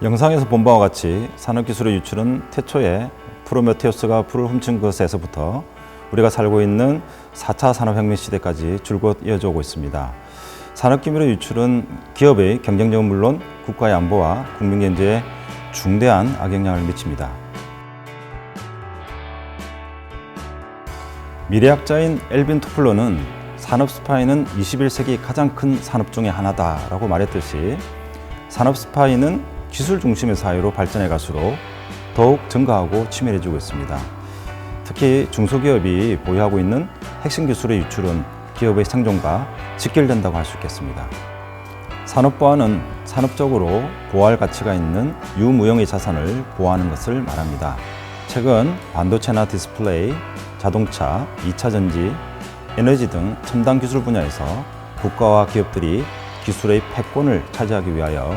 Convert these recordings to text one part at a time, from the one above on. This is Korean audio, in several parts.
영상에서 본 바와 같이 산업기술의 유출은 태초에 프로메테우스가 불을 훔친 것에서부터 우리가 살고 있는 4차 산업혁명 시대까지 줄곧 이어져 오고 있습니다. 산업기술의 유출은 기업의 경쟁력은 물론 국가의 안보와 국민 경제에 중대한 악영향을 미칩니다. 미래학자인 엘빈 토플러는 산업 스파이는 21세기 가장 큰 산업 중의 하나다라고 말했듯이 산업 스파이는 기술 중심의 사회로 발전해 갈수록 더욱 증가하고 치밀해지고 있습니다. 특히 중소기업이 보유하고 있는 핵심 기술의 유출은 기업의 생존과 직결된다고 할 수 있겠습니다. 산업보안은 산업적으로 보호할 가치가 있는 유무형의 자산을 보호하는 것을 말합니다. 최근 반도체나 디스플레이, 자동차, 2차 전지, 에너지 등 첨단 기술 분야에서 국가와 기업들이 기술의 패권을 차지하기 위하여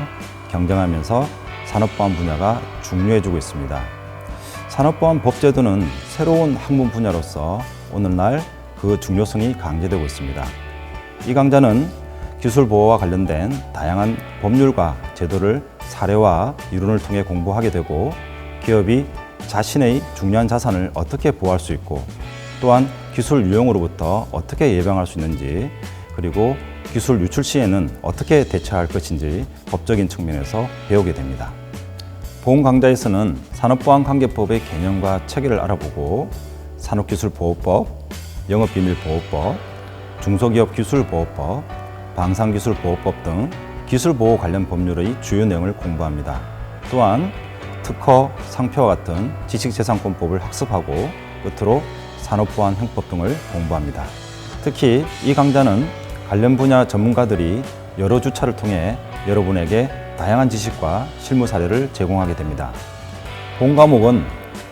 경쟁하면서 산업보안 분야가 중요해지고 있습니다. 산업보안 법제도는 새로운 학문 분야로서 오늘날 그 중요성이 강조되고 있습니다. 이 강좌는 기술 보호와 관련된 다양한 법률과 제도를 사례와 이론을 통해 공부하게 되고 기업이 자신의 중요한 자산을 어떻게 보호할 수 있고 또한 기술 유용으로부터 어떻게 예방할 수 있는지 그리고 기술 유출 시에는 어떻게 대처할 것인지 법적인 측면에서 배우게 됩니다. 보험 강좌에서는 산업보안관계법의 개념과 체계를 알아보고 산업기술보호법, 영업비밀보호법, 중소기업기술보호법, 방산기술보호법 등 기술보호 관련 법률의 주요 내용을 공부합니다. 또한 특허, 상표와 같은 지식재산권법을 학습하고 끝으로 산업보안 형법 등을 공부합니다. 특히 이 강좌는 관련 분야 전문가들이 여러 주차를 통해 여러분에게 다양한 지식과 실무 사례를 제공하게 됩니다. 본 과목은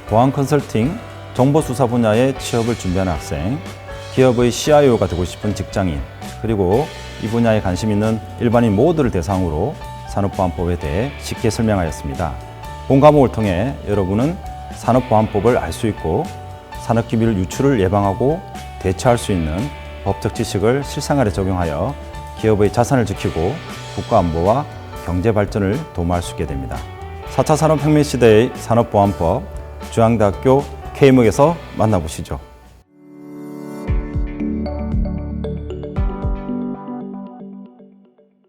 보안 컨설팅, 정보수사 분야의 취업을 준비하는 학생, 기업의 CIO가 되고 싶은 직장인, 그리고 이 분야에 관심 있는 일반인 모두를 대상으로 산업보안법에 대해 쉽게 설명하였습니다. 본 과목을 통해 여러분은 산업보안법을 알 수 있고 산업기밀 유출을 예방하고 대처할 수 있는 법적 지식을 실생활에 적용하여 기업의 자산을 지키고 국가 안보와 경제 발전을 도모할 수 있게 됩니다. 4차 산업혁명 시대의 산업보안법 중앙대학교 K목에서 만나보시죠.